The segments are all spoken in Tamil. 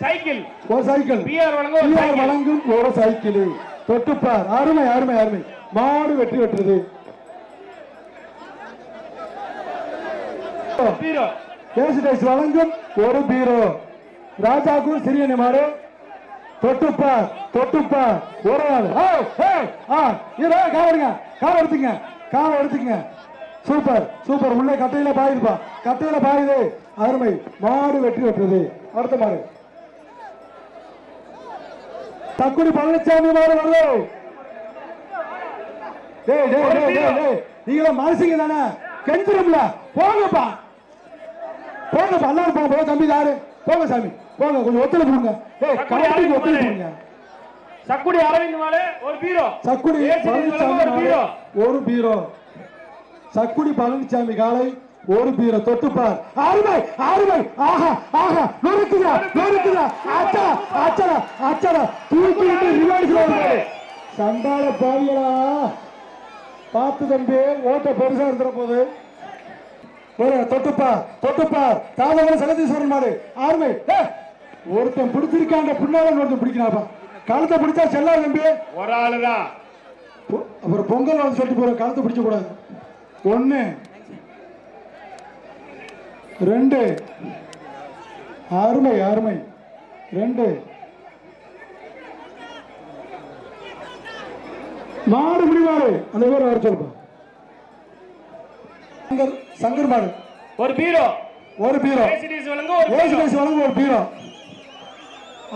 சைக்கிள். ஒரு சைக்கிள். பிஆர் வழங்கும் பிஆர் சைக்கிள். வழங்கும் ஒரு சைக்கிள். தொட்டுப்பார். அருமை அருமை அருமை. மாடு வெற்றி பெற்றது பீரோ. கேசிடைஸ் வழங்கும் ஒரு பீரோ. ராஜாக்கு சிறிய மாடு தொட்டுப்பார் தொட்டுப்பார். ஒரு கால் எடுங்க. கால் எடுத்துங்க. கால் எடுத்துங்க. Super super. உள்ளே கட்டையில பாயுதுப்பா. கட்டையில பாயுது. அருமை. மாடு வெற்றி பெற்றது அடுத்த மாடு. தக்குடி பழனிசாமி மாடு வருது. டேய் டேய் டேய் டேய் டேய். நீங்க மனசுங்க தானே? கெஞ்சிரும்ல. போங்கப்பா. போங்கப்பா எல்லாரும் போங்க போங்க தம்பி யாரு? போங்க சாமி. போங்க கொஞ்சம் ஒத்துழைப்பு கொடுங்க. ஏய் கமிட்டிக்கு ஒத்துழைப்பு. கொடுங்க. சக்குடி அரவிந்த் மாடு ஒரு பீரோ. சக்குடி பழனிசாமி ஒரு பீரோ. சக்குடி பழனிசாமி காலை ஒரு பீரோ தொட்டுப்பார் அருமை அருமை. ஆஹா ஆஹா. நொறுக்குதா நொறுக்குதா. அச்சா அச்சடா அச்சடா. தூக்கிட்டு ரிவர்ஸ்ல வருது சண்டால பாவியலா பார்த்து தம்பி ஓட்ட பெருசா இருந்துற போது. ஒரு தொட்டுப்பார் தொட்டுப்பார் தாமரை சகதீஸ்வரன் மாடு ஏய், ஒருத்தன் பிடிச்சிருக்காண்ட பின்னால ஒருத்தன் பிடிக்கிறாப்பா. கழுத்தை பிடிச்சா செல்லாது தம்பி. ஒரு ஆளுதான். அப்புறம் பொங்கல் வந்து சொல்லிட்டு போற கழுத்தை பிடிக்க கூடாது ஒண்ணு ரெண்டு. அருமை அருமை ரெண்டு. மாடு முடிவாடு அந்த பேர் வர சொல்லுப்பா? சங்கர் சங்கர் மாடு ஒரு பீரோ. ஒரு பீரோ. ஏசிடிஸ் வழங்கும் ஒரு பீரோ.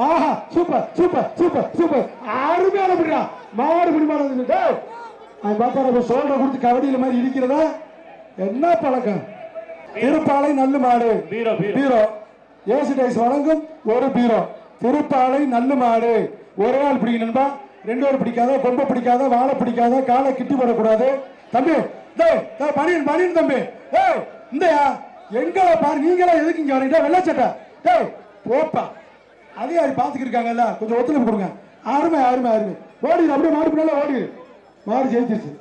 ஆஹா சூப்பர் சூப்பர் சூப்பர் சூப்பர். அருமையான பிடிடா மாடு வந்து அவன் பார்த்தா நம்ம சோல்டர் கொடுத்து கபடியில மாதிரி இருக்கிறதா என்ன பழக்கம்? திருப்பாலை நல்ல மாடு. பீரோ ஏசு டைஸ் வழங்கும் ஒரு பீரோ. திருப்பாலை நல்ல மாடு. ஒரே ஆள் பிடிக்கணும்பா ரெண்டு பேர் பிடிக்காத கொம்பை பிடிக்காத வாழை பிடிக்காத காலை கிட்டி போடக்கூடாது. தம்பி பனியன் பனியன் தம்பி. ஏய் இந்தயா. எங்கள பாரு நீங்களா எதுக்கு இங்க வரீங்க? வெள்ளச்சட்டை டேய் போப்பா. அதிகாரி பார்த்துக்கிட்டு இருக்காங்கல்ல கொஞ்சம் ஒத்துழைப்பு கொடுங்க. அருமை அருமை அருமை. ஓடி அப்படியே மாடு பின்னால ஓடி. மாடு ஜெயிச்சிருச்சு.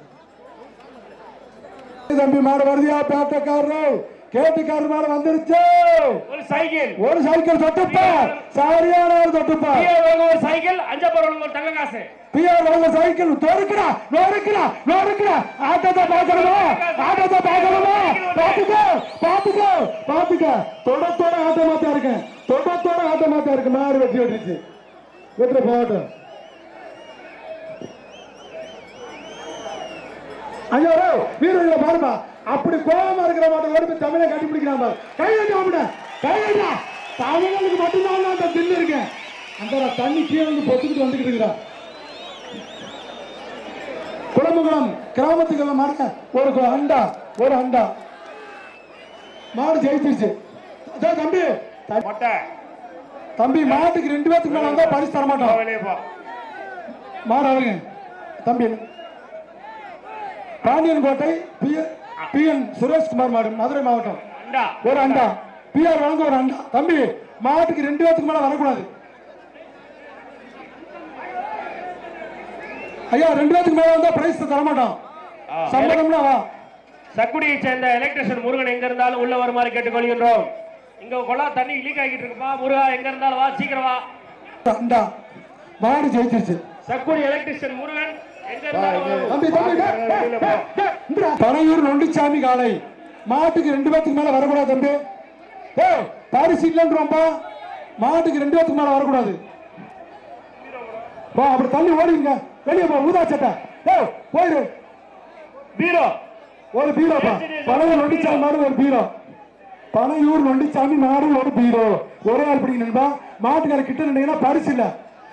தம்பி மாடு வருதியா பேட்டக்காரரு? கேட்டுக்காரர் மாடு வந்துருச்சு. ஒரு சைக்கிள். ஒரு சைக்கிள் தொட்டுப்பா. சரியான ஒரு தொட்டுப்பா. ஒரு சைக்கிள் அஞ்சப்பர் வழங்கும் ஒரு தங்க காசு. பிஆர் வந்த சைக்கிள் நொறுக்குடா நொறுக்குடா நொறுக்குடா. ஆட்டத்தை பார்க்கணுமா? ஆட்டத்தை பார்க்கணுமா? பாத்துக்க பாத்துக்க பாத்துக்க தொடத்தோட ஆட்டமா தான் இருக்கேன். தொடத்தோட ஆட்டமா தான் இருக்கு மாடு வெட்டி வெட்டிச்சு வெட்டுற போகட்டும். ஐயோ வீரர்களை பாருமா அப்படி கோபமா இருக்கிற மாட்டை ஓடி போய் தமிழை கட்டி பிடிக்கிறான் பாரு. கை வைக்க மாட்டேன் கை வைக்க தமிழனுக்கு மட்டும்தான் அந்த தில்லு இருக்கேன். அந்த தண்ணி கீழே வந்து பொத்துக்கிட்டு வந்துக்கிட்டு இருக்கிறா குளமுகுளம் கிராமத்துக்கு மாடுங்க ஒரு அண்டா ஒரு அண்டா. மாடு ஜெயிச்சிருச்சு. தம்பி. தம்பி. மாட்டுக்கு ரெண்டு பேத்துக்கு மேல வந்தா பரிசு தர மாட்டோம் மாடு அவருங்க தம்பி பாண்டியன் கோட்டை பி என் சுரேஷ்குமார் மாடு மதுரை மாவட்டம். ஒரு அண்டா. பிஆர் வழங்க ஒரு அண்டா. தம்பி மாட்டுக்கு ரெண்டு பேத்துக்கு மேல வரக்கூடாது. ஐயா ரெண்டு பேத்துக்கு மேல வந்தா பிரைஸ் தர மாட்டோம் ஆ. சம்மதம்னா வா. சக்குடியை சேர்ந்த எலக்ட்ரிஷியன் முருகன் எங்க இருந்தாலும் உள்ள வருமாறு கேட்டுக்கொள்கின்றோம். இங்க கொள்ளா தண்ணி லீக் ஆகிட்டு இருக்குப்பா முருகா எங்க இருந்தாலும் வா சீக்கிரம் வா. அண்டா. மாடு ஜெயிச்சிருச்சு. சக்குடி எலக்ட்ரிஷியன் முருகன் போ. பனையூர் நொண்டிச்சாமி காலை மாட்டுக்கு ரெண்டு பேத்துக்கு மேல வரக்கூடாது தம்பி. ஏய் பாரிசு இல்லைன்றோம்பா மாட்டுக்கு ரெண்டு பேத்துக்கு மேல வரக்கூடாது. வா அப்படி தள்ளி ஓடிங்க வெளியே போ ஊதா சட்டை. ஏய் போயிரு. பீரோ. ஒரு பீரோப்பா பனையூர் நொண்டிச்சாமி மாடு ஒரு பீரோ. பனையூர் நொண்டிச்சாமி மாடு ஒரு பீரோ. ஒரே ஆள் பிடிக்கணும்பா மாட்டுக்கார கிட்ட நின்றீங்கன்னா பரிசு இல்ல.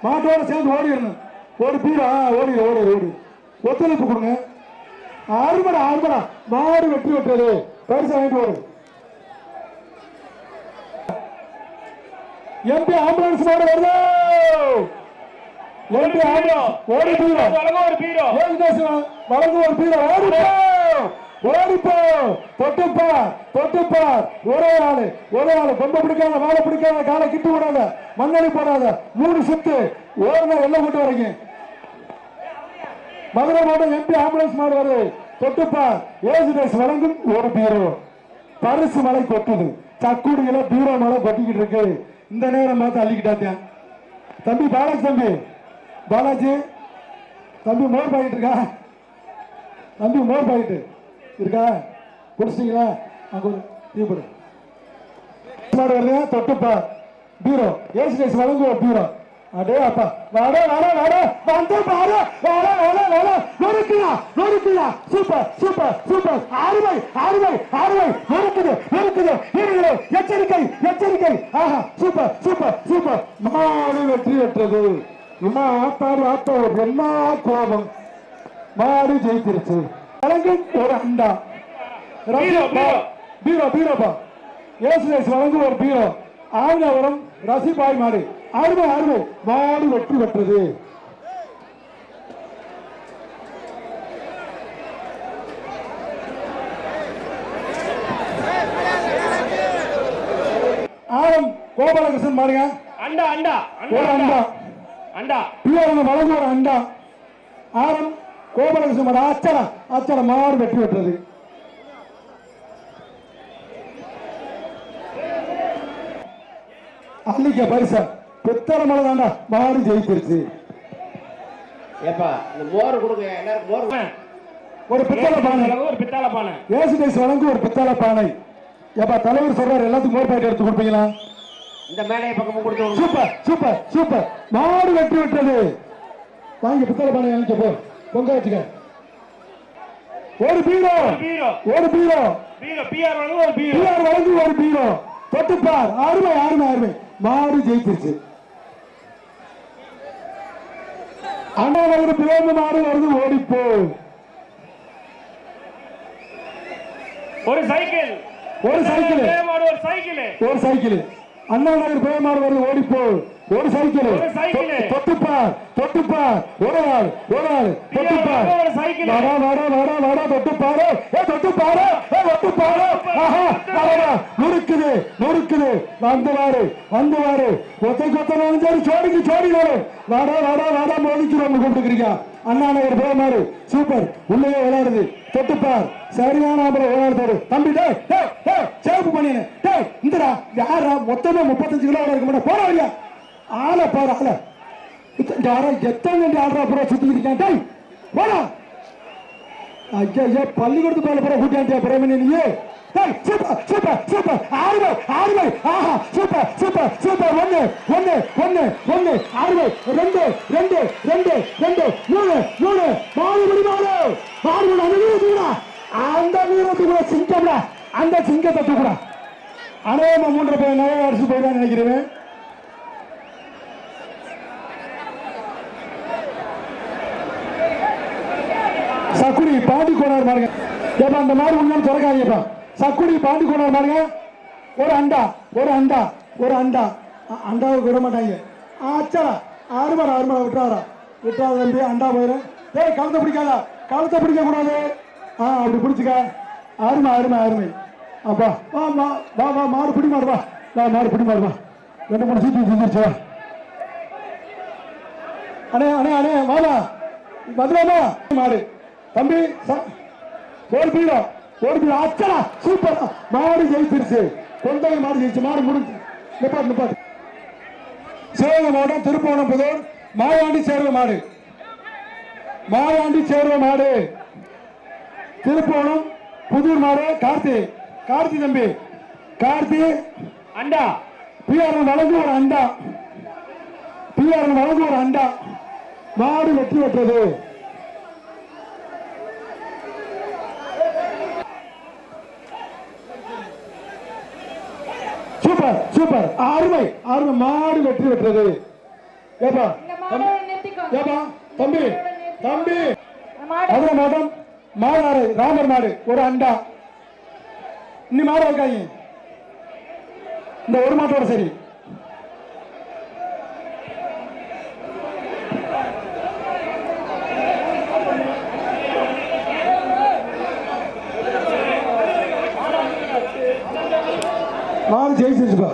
மாட்டோட சேர்ந்து ஓடிடணும். ஒரு பீரோ ஓடி ஓடி ஓடி ஒத்துழைப்பு கொடுங்க. ஆறுமடா ஆறுமடா மாடு வெற்றி வெட்டுறது பரிசு வாங்கிட்டு வரும் எம்பி ஆம்புலன்ஸ் மாடு வருது. எம்பி ஆம்புலன்ஸ் ஓடி பீரோ வழங்கும் ஒரு பீரோ வழங்கு ஒரு பீரோ ஓடிப்போ. ஓடிப்போ. தொட்டுப்பா தொட்டுப்பா. ஒரே ஆளு ஒரே ஆளு. கொம்ப பிடிக்காத வாழை பிடிக்காத காலை கிட்டு விடாத மண்ணடி போடாத. மூணு சுத்து. ஓடுன எல்லாம் கொண்டு வரீங்க. மதுரை மாவட்டம் எம்பி ஆம்புலன்ஸ் மாறுவாரு வருது. தொட்டுப்பா. ஏசுடேஸ் வழங்கும் ஒரு பீரோ. பரிசு மலை கொட்டுது. சக்குடியில பீரோ மலை கொட்டிக்கிட்டு இருக்கு. இந்த நேரம் பார்த்து அள்ளிக்கிட்டாத்தியான் தம்பி பாலாஜி தம்பி. பாலாஜி தம்பி மோர் பாக்கெட் இருக்கா? தம்பி மோர் பாக்கெட்டு இருக்கா? குடிச்சிட்டீங்களா? அங்கே ஒரு டீ வருது. தொட்டுப்பா. பீரோ. ஏசி டேஸ் வழங்குவோம் பீரோ. அடே அப்பா. வாடா வாடா வாடா. வந்து பாரு. வாடா வாடா வாடா. நொறுக்குதா நொறுக்குதா சூப்பர் சூப்பர் சூப்பர். அருமை அருமை அருமை நொறுக்குது நொறுக்குது. வீரர்களே எச்சரிக்கை எச்சரிக்கை. ஆஹா சூப்பர் சூப்பர் சூப்பர். மாடு வெற்றி பெற்றது. என்ன ஆத்தாரு ஆத்தோ என்ன கோபம் மாடு ஜெயிச்சிருச்சு. வழங்கும் ஒரு அண்டா. பீரோ, பீரோ. பீரோ பீரோப்பா. ஏசுலேஸ் வழங்கும் ஒரு பீரோ. ஆழ்நவரம் ரசிபாய் மாடு அருமை அருமை. மாடு வெற்றி பெற்றது. ஆரம் கோபாலகிருஷ்ணன் பாருங்க. அண்டா அண்டா ஒரு அண்டா. அண்டா. அண்டா பிள்ளைங்க வழங்கும் ஒரு அண்டா. ஆரம் கோபாலகிருஷ்ணன் மாடு அச்சரா அச்சரா மாடு வெற்றி பெற்றது. அன்னைக்கு பரிசா. பித்தளை மலை தாண்டா. மாடு ஜெயிச்சிருச்சு. ஏப்பா இந்த மோர் கொடுங்க. எல்லாருக்கும் மோர். ஒரு பித்தளை பானை. ஒரு பித்தாள பானை. ஏசு டேஸ் வழங்கும் ஒரு பித்தளை பானை. ஏப்பா தலைவர் சொல்றாரு எல்லாத்துக்கும் மோர் பாக்கெட் எடுத்து கொடுப்பீங்களா? இந்த மேடையை பக்கமும் கொடுத்து. Super super super. மாடு வெற்றி விட்டது. வாங்கி பித்தளை பானை வாங்கிக்க போ. பொங்க வச்சுக்க. ஒரு பீரோ. பீரோ. ஒரு பீரோ. பீரோ பிஆர் வழங்கும் ஒரு பீரோ. பிஆர் வழங்கி ஒரு பீரோ. தொட்டுப்பார். அருமை அருமை அருமை. மாடு ஜெயிச்சிருச்சு. அண்ணா நகர் பிறந்த மாடு வருது ஓடிப்போ ஒரு சைக்கிள். ஒரு சைக்கிள். ஒரு சைக்கிள். ஒரு சைக்கிள். அண்ணா நகர் பிறந்த மாடு வருது ஓடிப்போ ஒரு சைக்கிள். சைக்கிள். தொட்டுப்பார் தொட்டுப்பார். ஒரு ஆள் ஒரு ஆள். தொட்டுப்பார். சைக்கிள். வாடா வாடா வாடா வாடா தொட்டுப்பாரு. ஏ தொட்டுப்பாரு. ஏ தொட்டுப்பாரு. ஆஹா வாடா நொறுக்குது நொறுக்குது வந்து வாரு வந்து வாரு கொத்தை கொத்தனாலும் சரி சோடிக்கு சோடி வாரு வாடா வாடா வாடா மோதிக்கிறோம் கூப்பிட்டுக்கிறீங்க. அண்ணா நகர் போய் மாறு சூப்பர். உள்ளே விளையாடுது. தொட்டுப்பார். சரியான அப்புறம் விளையாடுறாரு. தம்பி டேய் டேய் சேப்பு பண்ணினு. டேய் இந்தடா யாரா மொத்தமே முப்பத்தஞ்சு கிலோ இருக்க மாட்டேன் வழியா ஆளை பாரு ஆளை யாரா எத்தனை ஆடுறா அப்புறம் சுத்திக்கிட்டு இருக்கான்? டேய் போடா ஐயா ஐயா பள்ளிக்கூடத்து மேல போற கூட்டியாண்டியா பிரேமனி நீயே? Super super super. ஆஹா சூப்பர் சூப்பர் சூப்பர். ஒன்னு ஒன்னு ஒன்னு ஒன்னு ஆறுமை ரெண்டு ரெண்டு ரெண்டு ரெண்டு. மூணு மூணு. மாறுபடி மாறு மாறுபடி அந்த வீரத்து அந்த சிங்கம்டா. அந்த சிங்கத்தை தூக்குடா. அநேகமா மூன்று பேர் நிறைய போய் நினைக்கிறேன். சக்குடி பாண்டி கோனார் பாருங்க ஏப்பா அந்த மாதிரி உள்ள திறக்காதீங்கப்பா. சக்குடி பாண்டி கோனார் பாருங்க ஒரு அண்டா ஒரு அண்டா ஒரு அண்டா. அ- அண்டாவுக்கு விட மாட்டாங்க. ஆச்சாரா ஆறு மணி ஆறு மணி விட்டுறாரா விட்டுறாத தம்பி அண்டா போயிடும் ஏய் கழுத்தை பிடிக்காதா கழுத்தை பிடிக்க கூடாது ஆ அப்படி பிடிச்சிக்க. அருமை அருமை அருமை. அப்பா வா மா வா வா மாடு பிடி மாடு வா. வா மாடு பிடி மாடு வா. ரெண்டு மூணு சீட்டு செஞ்சிருச்சு வா. அண்ணே அண்ணே அண்ணே வாடா வந்துடாமா. மாடு. தம்பி ஒரு பீடோ ஒரு பீடோ அச்சடா சூப்பர் மாடு ஜெயிச்சிருச்சு. கொண்டை மாடு ஜெயிச்சு மாடு முடிஞ்சு நிப்பாட்டு நிப்பாட்டு. சிவகங்கை மாவட்டம் திருப்பவனம் புதூர் மாயாண்டி சேர்வ மாடு. மாயாண்டி சேர்வ மாடு. திருப்பவனம் புதூர் மாடு கார்த்தி. கார்த்தி தம்பி. கார்த்தி. அண்டா. பிஆர் வழங்கு ஒரு அண்டா. பிஆர் வழங்கு ஒரு அண்டா. மாடு வெற்றி பெற்றது. சூப்பர். அருமை அருமை மாடு வெற்றி பெற்றது. ஏப்பா. ஏப்பா தம்பி தம்பி. அதுல மாதம் மாடாறு ராமர் மாடு ஒரு அண்டா. இன்னி மாடு வைக்காங்க இந்த ஒரு மாட்டோட சரி. மாடு ஜெயிச்சிருச்சுப்பா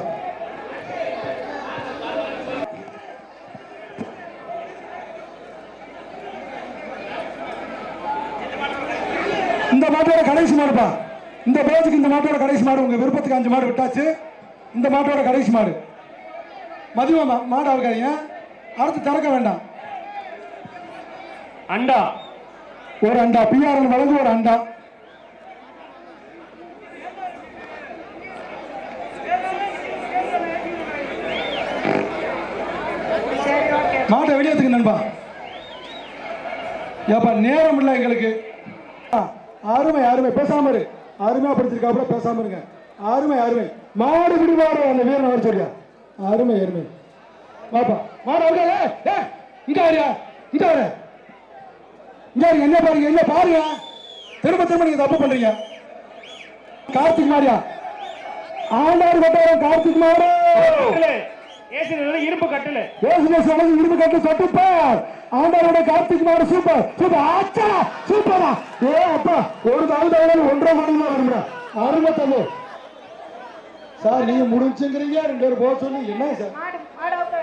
இந்த மாடுப்பா இந்த பேஜுக்கு இந்த மாட்டோட கடைசி மாடு உங்க விருப்பத்துக்கு அஞ்சு மாடு விட்டாச்சு. இந்த மாட்டோட கடைசி மாடு. மதியம் மாடு அவுக்காதீங்க அடுத்து திறக்க வேண்டாம். அண்டா. ஒரு அண்டா. பிஆர்என் வழங்கு ஒரு அண்டா. மாட்டை வெளியேத்துக்கு நண்பா. ஏப்பா நேரம் இல்லை எங்களுக்கு. அருமை அருமை பேசாம இரு. அருமையா படிச்சிருக்காப்புல பேசாம இருங்க. அருமை அருமை மாடு விடுவாரு அந்த வீரன் வர சொல்லியா? அருமை அருமை வாப்பா. மாடு அவரே ஏ இங்க வரியா இங்க வர இங்க என்ன பாருங்க என்ன பாருங்க திரும்ப திரும்ப நீங்க தப்பு பண்றீங்க. கார்த்திக் மாரியா ஆண்டாறு கட்டாரம் கார்த்திக் மாடு. இரும்பு கட்டிலு. இரும்பு கட்டு சட்டுப்பார் ஆண்டாரோட கார்த்திக் சூப்பர். சூப்பர். ஆச்சா! சூப்பரா! ஏ அப்பா ஒரு தாள் ஒன்றரை மணி தான் வரும்டா. அருமை சார் நீங்க முடிச்சுங்கிறீங்க. ரெண்டு பேரும் போக சொல்லி. என்ன சார்?